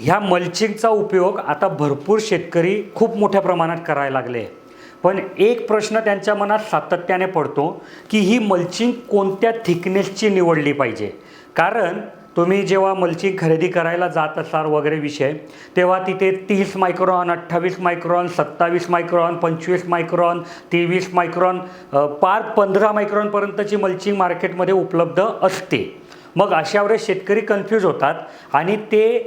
ह्या मल्चिंगचा उपयोग आता भरपूर शेतकरी खूप मोठ्या प्रमाणात करायला लागले. पण एक प्रश्न त्यांच्या मनात सातत्याने पडतो की ही मल्चिंग कोणत्या थिकनेसची निवडली पाहिजे? कारण तुम्ही जेव्हा मल्चिंग खरेदी करायला जात असाल वगैरे विषय तेव्हा तिथे तीस मायक्रॉन अठ्ठावीस मायक्रॉन सत्तावीस मायक्रॉन पंचवीस मायक्रॉन तेवीस मायक्रॉन पार पंधरा मायक्रॉनपर्यंतची मल्चिंग मार्केटमध्ये उपलब्ध असते. मग अशा वेळेस शेतकरी कन्फ्यूज होतात आणि ते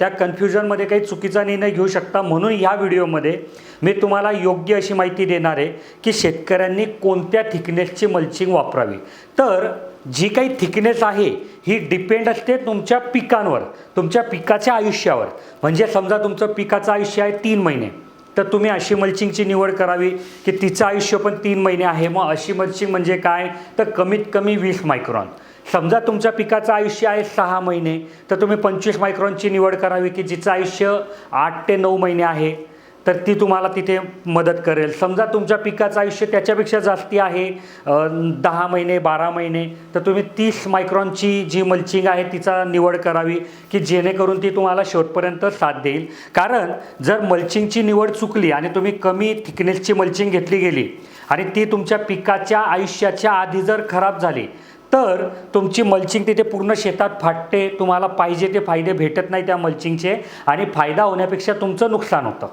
त्या कन्फ्युजनमध्ये काही चुकीचा निर्णय घेऊ शकता म्हणून ह्या व्हिडिओमध्ये मी तुम्हाला योग्य अशी माहिती देणार आहे की शेतकऱ्यांनी कोणत्या थिकनेसची मल्चिंग वापरावी. तर जी काही थिकनेस आहे ही डिपेंड असते तुमच्या पिकांवर तुमच्या पिकाच्या आयुष्यावर. म्हणजे समजा तुमचं पिकाचं आयुष्य आहे तीन महिने तर तुम्ही अशी मल्चिंगची निवड करावी की तिचं आयुष्य पण तीन महिने आहे. मग अशी मल्चिंग म्हणजे काय? तर कमीत कमी वीस मायक्रॉन समजा तुमच्या पिकाचं आयुष्य आहे सहा महिने तर तुम्ही पंचवीस मायक्रॉनची निवड करावी की जिचं आयुष्य आठ ते नऊ महिने आहे तर ती तुम्हाला तिथे मदत करेल. समजा तुमच्या पिकाचं आयुष्य त्याच्यापेक्षा जास्ती आहे दहा महिने बारा महिने तर तुम्ही तीस मायक्रॉनची जी मल्चिंग आहे तिचा निवड करावी की जेणेकरून ती तुम्हाला शेवटपर्यंत साथ देईल. कारण जर मल्चिंगची निवड चुकली आणि तुम्ही कमी थिकनेसची मल्चिंग घेतली गेली आणि ती तुमच्या पिकाच्या आयुष्याच्या आधी जर खराब झाली तर तुमची मल्चिंग तिथे पूर्ण शेतात फाटते तुम्हाला पाहिजे ते फायदे भेटत नाही त्या मल्चिंगचे आणि फायदा होण्यापेक्षा तुमचं नुकसान होतं.